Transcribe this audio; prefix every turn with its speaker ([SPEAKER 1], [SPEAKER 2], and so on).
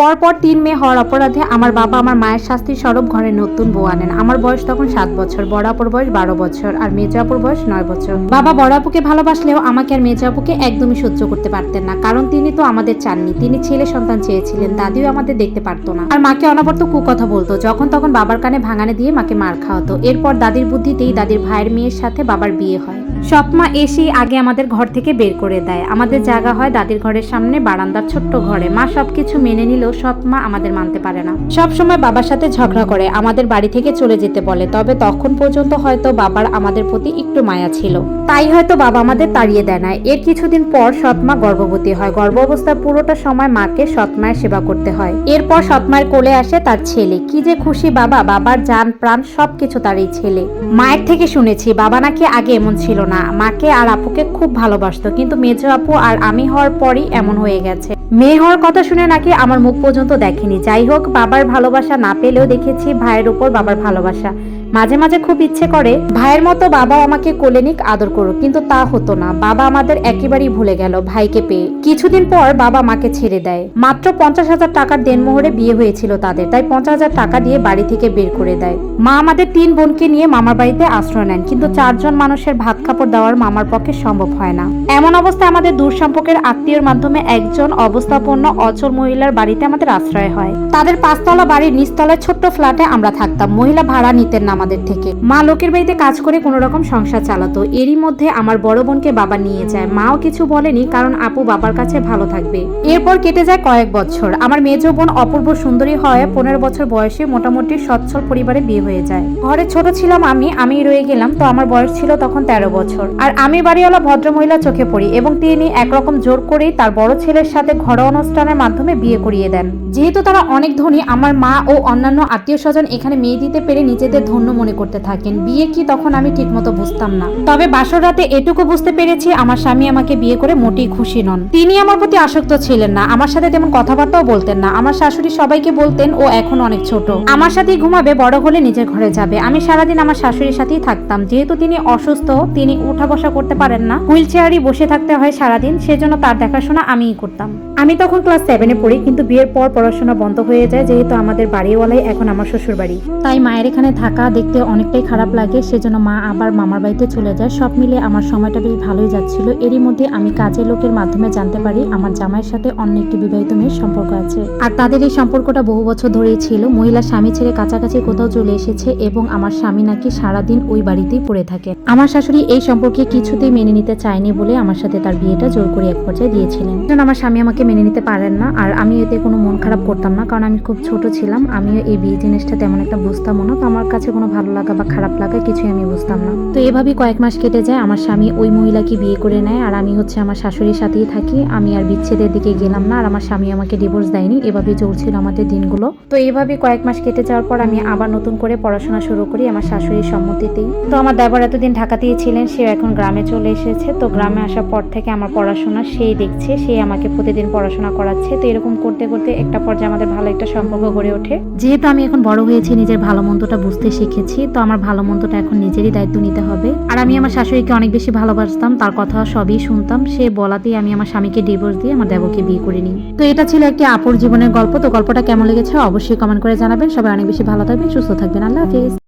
[SPEAKER 1] পরপর তিন মেয়ে হওয়ার অপরাধে আমার বাবা আমার মায়ের শাস্তি স্বরূপ ঘরে নতুন বউ আনেন। আমার বয়স তখন সাত বছর, বড় আপুর বয়স বারো বছর আর মেজো আপুর বয়স নয় বছর। বাবা বড় আপুকে ভালোবাসলেও আমাকে আর মেজো আপুকে একদমই সহ্য করতে পারতেন না, কারণ তিনি তো আমাদের চাননি। তিনি ছেলে সন্তান চেয়েছিলেন, দাদিও আমাদের দেখতে পারতো না। আর মাকে অনবরত কুকথা বলতো, যখন তখন বাবার কানে ভাঙানে দিয়ে মাকে মার খাওয়াতো। এরপর দাদির বুদ্ধিতেই দাদির ভাইয়ের মেয়ের সাথে বাবার বিয়ে হয়। সৎমা এসেই আগে আমাদের ঘর থেকে বের করে দেয়। আমাদের জায়গা হয় দাদির ঘরের সামনে, বারান্দার ছোট্ট ঘরে। মা সবকিছু মেনে নিলেও সৎমা আমাদের মানতে পারে না। সব সময় বাবার সাথে ঝগড়া করে, আমাদের বাড়ি থেকে চলে যেতে বলে। তবে তখন পর্যন্ত হয়তো বাবার আমাদের প্রতি একটু মায়া ছিল। তাই হয়তো বাবা আমাদের তাড়িয়ে দেয় না এর কিছুদিন পর সৎমা গর্ভবতী হয়। গর্ভ অবস্থার পুরোটা সময় মাকে সৎমায়ের সেবা করতে হয়। এরপর সৎমায়ের কোলে আসে তার ছেলে। কি যে খুশি বাবা, বাবার যান প্রাণ সবকিছু তার এই ছেলে। মায়ের থেকে শুনেছি, বাবা নাকি আগে এমন ছিল না। মাকে আর আপুকে খুব ভালোবাসতো, কিন্তু মেজো আপু আর আমি হওয়ার পরই এমন হয়ে গেছে। মেয়ে হওয়ার কথা শুনে নাকি আমার মুখ পর্যন্ত দেখেনি। যাই হোক, বাবার ভালোবাসা না পেলেও দেখেছি ভাইয়ের উপর বাবার ভালোবাসা। মাঝে মাঝে খুব ইচ্ছে করে, ভাইয়ের মতো বাবা আমাকে কোলে নিক, আদর করুক। কিন্তু তা হতো না। বাবা আমাদের একেবারেই ভুলে গেল ভাইকে পেয়ে। কিছুদিন পর বাবা মাকে ছেড়ে দেয়। মাত্র পঞ্চাশ হাজার টাকার দেনমোহরে বিয়ে হয়েছিল তাদের। তাই পঞ্চাশ হাজার টাকা দিয়ে বাড়ি থেকে বের করে দেয়। মা আমাদের তিন বোনকে নিয়ে মামার বাড়িতে আশ্রয় নেন। কিন্তু চারজন মানুষের ভাত কাপড় দেওয়ার মামার পক্ষে সম্ভব হয় না। এমন অবস্থায় আমাদের দূর সম্পর্কের আত্মীয়র মাধ্যমে একজন অবস্থাপন্ন অচল মহিলার বাড়িতে আমাদের আশ্রয় হয়। তাদের পাঁচতলা বাড়ির নিচতলায় ছোট্ট ফ্ল্যাটে আমরা থাকতাম। মহিলা ভাড়া নিতেন না আমাদের থেকে। মা লোকের বাড়িতে কাজ করে কোনো রকম সংসার চালাতো। এরই মধ্যে আমার বড় বোনকে বাবা নিয়ে যায়। মাও কিছু বলেনি, কারণ আপু বাবার কাছে ভালো থাকবে। এরপর কেটে যায় কয়েক বছর। আমার মেজ বোন অপূর্ব সুন্দরী হয় পনেরো বছর বয়সে মোটামুটি সচ্ছল পরিবারে বিয়ে হয়ে যায়। ঘরে ছোট ছিলাম আমি আমি রয়ে গেলাম, তো আমার বয়স ছিল তখন তেরো বছর। আর আমি বাড়িওয়ালা ভদ্রমহিলা চোখে পড়ি এবং তিনি একরকম জোর করেই তার বড় ছেলের সাথে ঘরোয়া অনুষ্ঠানের মাধ্যমে বিয়ে করিয়ে দেন। যেহেতু তারা অনেক ধনী, আমার মা ও অন্যান্য আত্মীয় স্বজন এখানে মেয়ে দিতে পেরে নিজেদের ধন্য মনে করতে থাকেন। বিয়ে কি তখন আমি ঠিকমতো বুঝতাম না। তবে বাসর রাতে এটুকু বুঝতে পেরেছি আমার স্বামী আমাকে বিয়ে করে মোটেই খুশি নন। তিনি আমার প্রতি আসক্ত ছিলেন না। আমার সাথে তেমন কথাবার্তাও বলতেন না। আমার শাশুড়ি সবাইকে বলতেন, ও এখন অনেক ছোট। আমার সাথেই ঘুমাবে, বড় হলে নিজের ঘরে যাবে। আমি সারাদিন আমার শাশুড়ির সাথেই থাকতাম। যেহেতু তিনি অসুস্থ, তিনি উঠা বসা করতে পারেন না। হুইল চেয়ারই বসে থাকতে হয় সারাদিন। সেজন্য তার দেখাশোনা আমিই করতাম। আমি তখন ক্লাস সেভেনে পড়ি, কিন্তু বিয়ের পর পড়াশোনা বন্ধ হয়ে যায়, যেহেতু আমাদের বাড়িওয়ালাই এখন আমার শ্বশুর বাড়ি তাই মায়ের এখানে থাকা দেখতে অনেকটাই খারাপ লাগে, সেজন্য মা আবার মামার বাড়িতে চলে যায়। সব মিলে আমার সময়টা বেশ ভালোই যাচ্ছিল। এরই মধ্যে আমি কাজের লোকের মাধ্যমে জানতে পারি, আমার জামাইয়ের সাথে অন্য একটি বিবাহিত মেয়ের সম্পর্ক আছে। আর তাদের এই সম্পর্কটা বহু বছর ধরেই ছিল। মহিলা স্বামী ছেড়ে কাছাকাছি কোথাও চলে এসেছে এবং আমার স্বামী নাকি সারাদিন ওই বাড়িতেই পড়ে থাকে। আমার শাশুড়ি এই সম্পর্কে কিছুতেই মেনে নিতে চায়নি বলে আমার সাথে তার বিয়েটা জোর করে এক পর্যায়ে দিয়েছিলেন। কারণ আমার স্বামী আমাকে মেনে নিতে পারেন না, আর আমি এতে কোনো মন খারাপ করতাম না, কারণ আমি খুব ছোট ছিলাম। আমিও এই বিয়ে জিনিসটা তেমন একটা বুঝতামও না। তো আমার কাছে কোনো ভালো লাগা বা খারাপ লাগা কিছুই আমি বুঝতাম না। তো এভাবেই কয়েক মাস কেটে যায়, আমার স্বামী ওই মহিলাকে বিয়ে করে নেয় আর আমি হচ্ছে আমার শাশুড়ির সাথেই থাকি। আমি আর বিচ্ছেদের দিকে গেলাম না আর আমার স্বামী আমাকে ডিভোর্স দেয়নি। এভাবেই চলছিল আমাদের দিনগুলো। তো এইভাবে কয়েক মাস কেটে যাওয়ার পর আমি আবার নতুন করে পড়াশোনা শুরু করি আমার শাশুড়ির সম্মতিতেই। তো আমার দেবর এতদিন ঢাকাতেই ছিলেন সে এখন গ্রামে চলে এসেছে। তো গ্রামে আসার পর থেকে আমার পড়াশোনা সেই দেখছে, সে আমাকে প্রতিদিন পড়াশোনা করাচ্ছে। তো এরকম করতে করতে একটা পর্যায়ে আমাদের ভালো একটা সম্পর্ক গড়ে ওঠে। যেহেতু আমি এখন বড় হয়েছি, নিজের ভালো মন্দটা বুঝতে শিখেছি। তো আমার ভালো মন্দটা এখন নিজেরই দায়িত্ব নিতে হবে। আর আমি আমার শাশুড়িকে অনেক বেশি ভালোবাসতাম, তার কথা সবই শুনতাম। সে বলাতেই আমি আমার স্বামীকে ডিভোর্স দিয়ে আমার দেবকে বিয়ে করে নিই। তো এটা ছিল একটি আপুর জীবনের গল্প, তো গল্পটা কেমন লেগেছে অবশ্যই কমেন্ট করে জানাবেন। সবাই অনেক বেশি ভালো থাকবেন, সুস্থ থাকবেন। আল্লাহ হাফিজ।